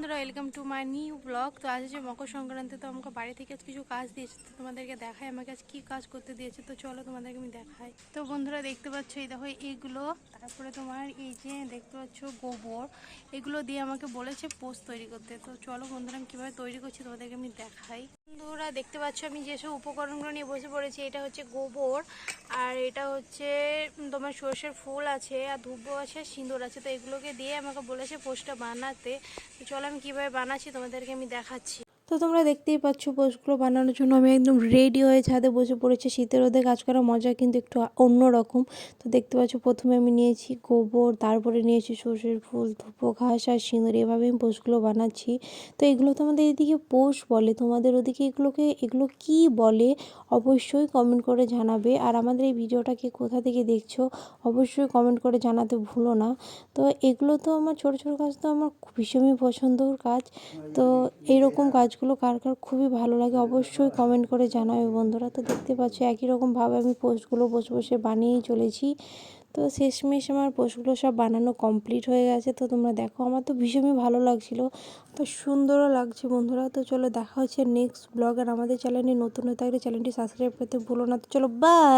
বন্ধুরা welcome to my new blog তো আজ যে মকর সংক্রান্তি, তো আমাকে বাড়ি থেকে কিছু কাজ দিয়েছে, তো তোমাদেরকে দেখাই আমাকে আজ কী কাজ করতে দিয়েছে। তো চলো তোমাদেরকে আমি দেখাই। তো বন্ধুরা, দেখতে পাচ্ছ, এই দেখো এইগুলো তারপরে তোমার এই যে দেখতে পাচ্ছ, গোবর, এগুলো দিয়ে আমাকে বলেছে পোস্ট তৈরি করতে। তো চলো বন্ধুরা, আমি কীভাবে তৈরি করছি তোমাদেরকে আমি দেখাই। বন্ধুরা, দেখতে পাচ্ছ আমি যেসব উপকরণগুলো নিয়ে বসে পড়েছি, এটা হচ্ছে গোবর আর এটা হচ্ছে তোমার সর্ষের ফুল আছে আর ধূপ আছে আর সিঁদুর আছে। তো এগুলোকে দিয়ে আমাকে বলেছে পোস্টটা বানাতে। তো চলো আমি কীভাবে বানাচ্ছি তোমাদেরকে আমি দেখাচ্ছি। তো তোমরা দেখতেই পাচ্ছ পোস্টগুলো বানানোর জন্য আমি একদম রেডি হয়ে ছাদে বসে পড়েছি। শীতের রোদে কাজ করার মজা কিন্তু একটু অন্য রকম। তো দেখতে পাচ্ছ প্রথমে আমি নিয়েছি গোবর, তারপরে নিয়েছি সর্ষের ফুল, ধুপো, ঘাস আর সিঁদুর। এভাবে আমি পোস্টগুলো বানাচ্ছি। তো এগুলো তো আমাদের এদিকে পোষ বলে। তোমাদের ওদিকে এগুলোকে, এগুলো কি বলে অবশ্যই কমেন্ট করে জানাবে। আর আমাদের এই ভিডিওটাকে কোথা থেকে দেখছ অবশ্যই কমেন্ট করে জানাতে ভুলো না। তো এগুলো তো আমার ছোটো ছোটো কাজ তো আমার ভীষণই পছন্দর কাজ। তো এইরকম কাজগুলো কার কার খুবই ভালো লাগে অবশ্যই কমেন্ট করে জানাবে বন্ধুরা। তো দেখতে পাচ্ছ একই রকমভাবে আমি পোস্টগুলো বসে বসে বানিয়েই চলেছি। তো শেষমেশ আমার পোস্টগুলো সব বানানো কমপ্লিট হয়ে গেছে। তো তোমরা দেখো, আমার তো ভীষণই ভালো লাগছিল। তো সুন্দরও লাগছে বন্ধুরা। তো চলো দেখা হচ্ছে নেক্সট ব্লগ আর আমাদের চ্যানেলে নতুন হয়ে থাকলে চ্যানেলটি সাবস্ক্রাইব করতে ভুলো না। তো চলো বাই